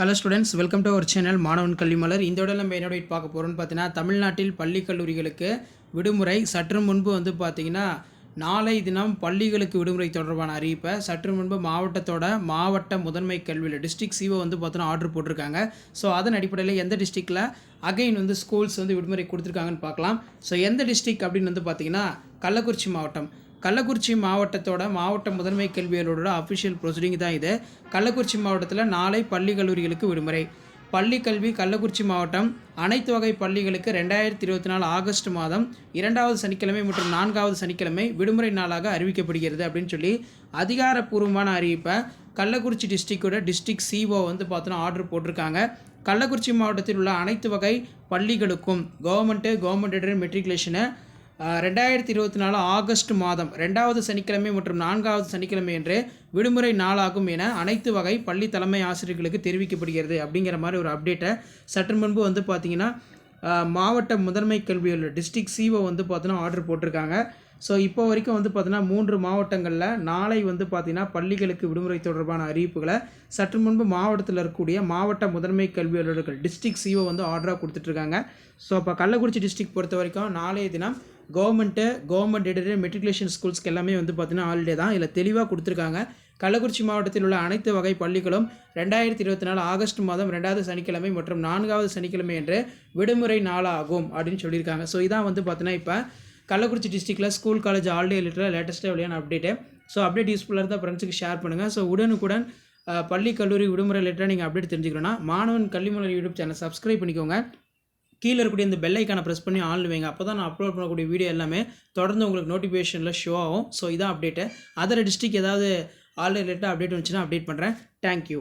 Hello students welcome to our channel மாணவன் கல்விமலர் இந்த விட நம்ம என்னோட பார்க்க போகிறோம்னு பார்த்தீங்கன்னா தமிழ்நாட்டில் பள்ளி கல்லூரிகளுக்கு விடுமுறை. சற்று முன்பு வந்து பார்த்தீங்கன்னா நாளை தினம் பள்ளிகளுக்கு விடுமுறை தொடர்பான அறிவிப்பை சற்று முன்பு மாவட்டத்தோட மாவட்ட முதன்மை கல்வியில் டிஸ்ட்ரிக் சிஓ வந்து பார்த்தோன்னா ஆர்டர் போட்டிருக்காங்க. ஸோ அதன் அடிப்படையில் எந்த டிஸ்ட்ரிக்டில் அகைன் வந்து ஸ்கூல்ஸ் வந்து விடுமுறை கொடுத்துருக்காங்கன்னு பார்க்கலாம். ஸோ எந்த டிஸ்ட்ரிக் அப்படின்னு வந்து பார்த்தீங்கன்னா கள்ளக்குறிச்சி மாவட்டம். கள்ளக்குறிச்சி மாவட்டத்தோட மாவட்ட முதன்மை கல்வியலோட அஃபிஷியல் ப்ரொசீடிங் தான் இது. கள்ளக்குறிச்சி மாவட்டத்தில் நாளை பள்ளி கல்லூரிகளுக்கு விடுமுறை. பள்ளி கல்வி கள்ளக்குறிச்சி மாவட்டம் அனைத்து வகை பள்ளிகளுக்கு ரெண்டாயிரத்தி இருபத்தி நாலு ஆகஸ்ட் மாதம் இரண்டாவது சனிக்கிழமை மற்றும் நான்காவது சனிக்கிழமை விடுமுறை நாளாக அறிவிக்கப்படுகிறது அப்படின்னு சொல்லி அதிகாரப்பூர்வமான அறிவிப்பை கள்ளக்குறிச்சி டிஸ்ட்ரிக்டோட டிஸ்ட்ரிக்ட் சிஓ வந்து பார்த்தோன்னா ஆர்டர் போட்டிருக்காங்க. கள்ளக்குறிச்சி மாவட்டத்தில் உள்ள அனைத்து வகை பள்ளிகளுக்கும் கவர்மெண்ட்டு கவர்மெண்ட் மெட்ரிகுலேஷனை ரெண்டாயிரத்தி இருபத்தி நாலு ஆகஸ்ட் மாதம் ரெண்டாவது சனிக்கிழமை மற்றும் நான்காவது சனிக்கிழமை என்று விடுமுறை நாளாகும் என அனைத்து வகை பள்ளி தலைமை ஆசிரியர்களுக்கு தெரிவிக்கப்படுகிறது. அப்படிங்கிற மாதிரி ஒரு அப்டேட்டை சற்று முன்பு வந்து பார்த்திங்கன்னா மாவட்ட முதன்மை கல்வியில் டிஸ்ட்ரிக்ட் சிஓ வந்து பார்த்தோன்னா ஆர்டர் போட்டிருக்காங்க. ஸோ இப்போ வரைக்கும் வந்து பார்த்தீங்கன்னா மூன்று மாவட்டங்களில் நாளை வந்து பார்த்தீங்கன்னா பள்ளிகளுக்கு விடுமுறை தொடர்பான அறிவிப்புகளை சற்று முன்பு மாவட்டத்தில் இருக்கக்கூடிய மாவட்ட முதன்மை கல்வி அலுவலர்கள் டிஸ்ட்ரிக்ட் சிஓ வந்து ஆர்டராக கொடுத்துட்ருக்காங்க ஸோ அப்போ கள்ளக்குறிச்சி டிஸ்ட்ரிக்ட் பொறுத்த வரைக்கும் நாளைய தினம் கவர்மெண்ட்டு கவர்மெண்ட் எடட் மெட்ரிகுலேஷன் ஸ்கூல்ஸ்க்கு எல்லாமே வந்து பார்த்தீங்கன்னா ஹாலிடே தான். இதில் தெளிவாக கொடுத்துருக்காங்க. கள்ளக்குறிச்சி மாவட்டத்தில் உள்ள அனைத்து வகை பள்ளிகளும் ரெண்டாயிரத்தி இருபத்தி நாலு ஆகஸ்ட் மாதம் ரெண்டாவது சனிக்கிழமை மற்றும் நான்காவது சனிக்கிழமை என்று விடுமுறை நாளாகும் அப்படின்னு சொல்லியிருக்காங்க. ஸோ இதான் வந்து பார்த்தீங்கன்னா இப்போ கள்ளக்குறிச்சி டிஸ்ட்ரிக்டில் ஸ்கூல் காலேஜ் ஆல்டே லிட்டரில் லேட்டஸ்ட்டாக வெளியான அப்டேட்டு ஸோ அப்டேட் யூஸ்ஃபுல்லாக இருந்தால் ஃப்ரெண்ட்ஸுக்கு ஷேர் பண்ணுங்கள் ஸோ உடனுக்குடன் பள்ளி கல்லூரி விடுமுறை லிட்டராக நீங்கள் அப்டேட் தெரிஞ்சுக்கணும்னா மாணவன் கல்விமலர் யூடியூப் சேனல் சப்ஸ்கிரைப் பண்ணிக்கோங்க. கீழே இருக்கக்கூடிய இந்த பெல்லைக்கான ப்ரெஸ் பண்ணி ஆன்லைன் வைங்க அப்போ தான் நான் அப்லோட் பண்ணக்கூடிய வீடியோ எல்லாமே தொடர்ந்து உங்களுக்கு நோட்டிஃபிகேஷனில் ஷோ ஆகும். ஸோ இதான் அப்டேட்டு அதர் டிஸ்ட்ரிக் ஏதாவது ஆல் ரிலேட்டாக அப்டேட் வந்துச்சுன்னா அப்டேட் பண்ணுறேன் தேங்க்யூ